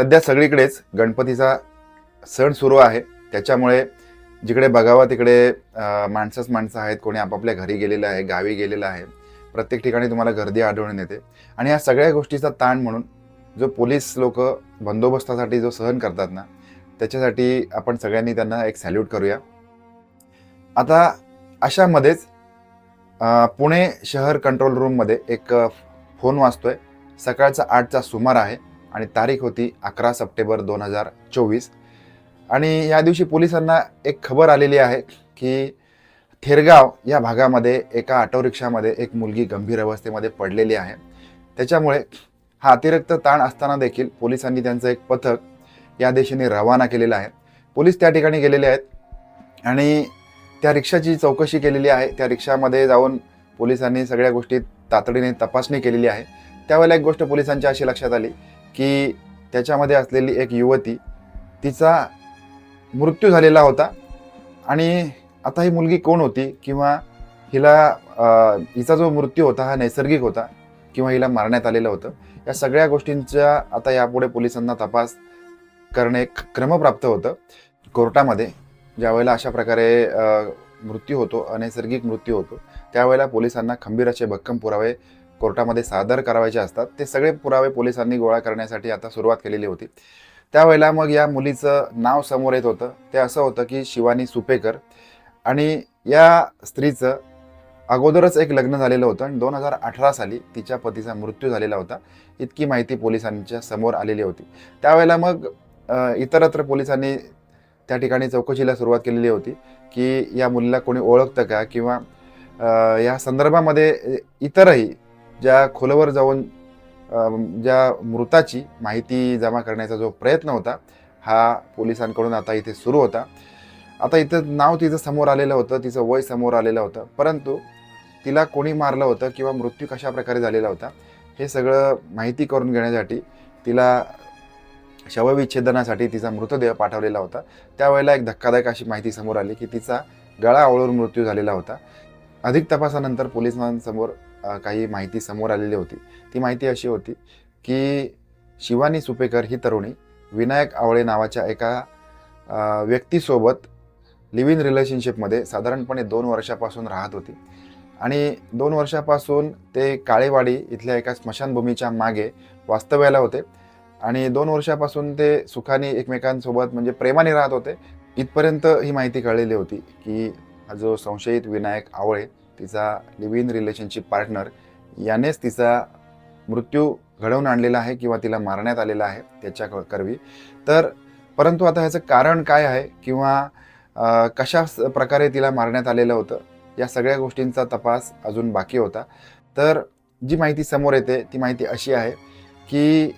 सध्या सगळीकडेच गणपतीचा सण सुरू आहे. त्याच्यामुळे जिकडे बघावं तिकडे माणसंच माणसं आहेत. कोणी आपापल्या घरी गेलेलं आहे गावी गेलेलं आहे. प्रत्येक ठिकाणी तुम्हाला गर्दी आढळून येते. आणि या सगळ्या गोष्टीचा ताण म्हणून जो पोलीस लोक बंदोबस्तासाठी जो सहन करतात ना त्याच्यासाठी आपण सगळ्यांनी त्यांना एक सॅल्यूट करूया. आता अशामध्येच पुणे शहर कंट्रोल रूममध्ये एक फोन वाचतोय सकाळचा आठचा सुमार आहे. आणि तारीख होती अकरा सप्टेंबर दोन हजार चोवीस. आणि या दिवशी पोलिसांना एक खबर आलेली आहे की थेरगाव या भागामध्ये एका ऑटो रिक्षामध्ये एक मुलगी गंभीर अवस्थेमध्ये पडलेली आहे. त्याच्यामुळे हा अतिरिक्त ताण असताना देखील पोलिसांनी त्यांचं एक पथक या दिशेने रवाना केलेलं आहे. पोलीस त्या ठिकाणी गेलेले आहेत आणि त्या रिक्षाची चौकशी केलेली आहे. त्या रिक्षामध्ये जाऊन पोलिसांनी सगळ्या गोष्टी तातडीने तपासणी केलेली आहे. त्यावेळेला एक गोष्ट पोलिसांच्या अशी लक्षात आली की त्याच्यामध्ये असलेली एक युवती तिचा मृत्यू झालेला होता. आणि आता ही मुलगी कोण होती? किंवा हिला हिचा जो मृत्यू होता हा नैसर्गिक होता किंवा हिला मारण्यात आलेलं होतं. या सगळ्या गोष्टींचा आता यापुढे पोलिसांना तपास करणे क्रमप्राप्त होतं. कोर्टामध्ये ज्यावेळेला अशा प्रकारे मृत्यू होतो अनैसर्गिक मृत्यू होतो त्यावेळेला पोलिसांना खंबीर असे भक्कम पुरावे कोर्टामध्ये सादर करावायचे असतात ते सगळे पुरावे पोलिसांनी गोळा करण्यासाठी आता सुरुवात केलेली होती. त्यावेळेला मग या मुलीचं नाव समोर येत होतं. ते असं होतं की शिवानी सुपेकर आणि या स्त्रीचं अगोदरच एक लग्न झालेलं होतं आणि दोन हजार अठरा साली तिच्या पतीचा मृत्यू झालेला होता. इतकी माहिती पोलिसांच्या समोर आलेली होती. त्यावेळेला मग इतरत्र पोलिसांनी त्या ठिकाणी चौकशीला सुरुवात केलेली होती की या मुलीला कोणी ओळखतं का किंवा या संदर्भामध्ये इतरही ज्या खोलवर जाऊन ज्या मृताची माहिती जमा करण्याचा जो प्रयत्न होता हा पोलिसांकडून आता इथे सुरू होता. आता इथं नाव तिचं समोर आलेलं होतं तिचं वय समोर आलेलं होतं. परंतु तिला कोणी मारलं होतं किंवा मृत्यू कशा प्रकारे झालेला होता हे सगळं माहिती करून घेण्यासाठी तिला शवविच्छेदनासाठी तिचा मृतदेह पाठवलेला होता. त्यावेळेला एक धक्कादायक अशी माहिती समोर आली की तिचा गळा आवळून मृत्यू झालेला होता. अधिक तपासानंतर पोलिसांसमोर काही माहिती समोर आलेली होती. ती माहिती अशी होती की शिवानी सुपेकर ही तरुणी विनायक आवळे नावाच्या एका व्यक्तीसोबत लिव्ह इन रिलेशनशिपमध्ये साधारणपणे दोन वर्षापासून राहत होती. आणि दोन वर्षापासून ते काळेवाडी इथल्या एका स्मशानभूमीच्या मागे वास्तव्याला होते. आणि दोन वर्षापासून ते सुखाने एकमेकांसोबत म्हणजे प्रेमाने राहत होते. इथपर्यंत ही माहिती कळलेली होती की हा जो संशयित विनायक आवळे तिचा लिव्ह इन रिलेशनशिप पार्टनर यानेच तिचा मृत्यू घडवून आणलेला आहे किंवा तिला मारण्यात आलेला आहे त्याच्या क- करवी. तर परंतु आता ह्याचं कारण काय आहे किंवा कशा स- प्रकारे तिला मारण्यात आलेलं होतं या सगळ्या गोष्टींचा तपास अजून बाकी होता. तर जी माहिती समोर येते ती माहिती अशी आहे की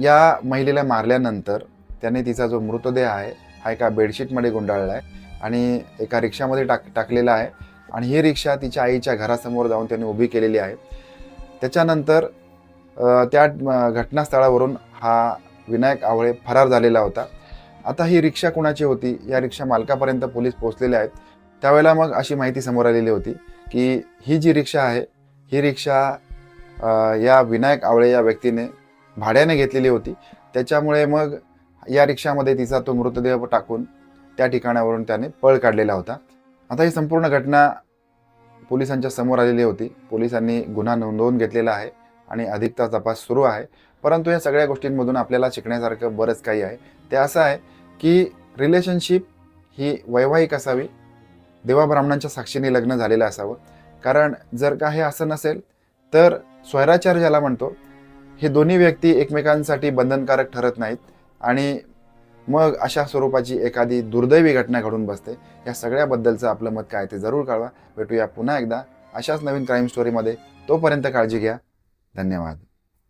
या महिलेला मारल्यानंतर त्याने तिचा जो मृतदेह आहे हा एका बेडशीटमध्ये गुंडाळला आहे आणि एका रिक्षामध्ये टाक टाकलेला आहे. आणि ही रिक्षा तिच्या आईच्या घरासमोर जाऊन त्याने उभी केलेली आहे. त्याच्यानंतर त्या घटनास्थळावरून हा विनायक आवळे फरार झालेला होता. आता ही रिक्षा कुणाची होती? या रिक्षा मालकापर्यंत पोलीस पोहोचलेले आहेत. त्यावेळेला मग अशी माहिती समोर आलेली होती की ही जी रिक्षा आहे ही रिक्षा या विनायक आवळे या व्यक्तीने भाड्याने घेतलेली होती. त्याच्यामुळे मग या रिक्षामध्ये तिचा तो मृतदेह टाकून त्या ठिकाणावरून त्याने पळ काढलेला होता. आता ही संपूर्ण घटना पोलिसांच्या समोर आलेली होती. पोलिसांनी गुन्हा नोंदवून घेतलेला आहे आणि अधिकचा तपास सुरू आहे. परंतु या सगळ्या गोष्टींमधून आपल्याला शिकण्यासारखं बरंच काही आहे. ते असं आहे की रिलेशनशिप ही वैवाहिक असावी. देवाब्राह्मणांच्या साक्षीने लग्न झालेलं असावं. कारण जर का हे असं नसेल तर स्वैराचार ज्याला म्हणतो हे दोन्ही व्यक्ती एकमेकांसाठी बंधनकारक ठरत नाहीत आणि मग अशा स्वरूपाची एखादी दुर्दैवी घटना घडून बसते. या सगळ्याबद्दलचं आपलं मत काय ते जरूर कळवा. भेटूया पुन्हा एकदा. अशाच नवीन क्राईम स्टोरीमध्ये तोपर्यंत काळजी घ्या. धन्यवाद.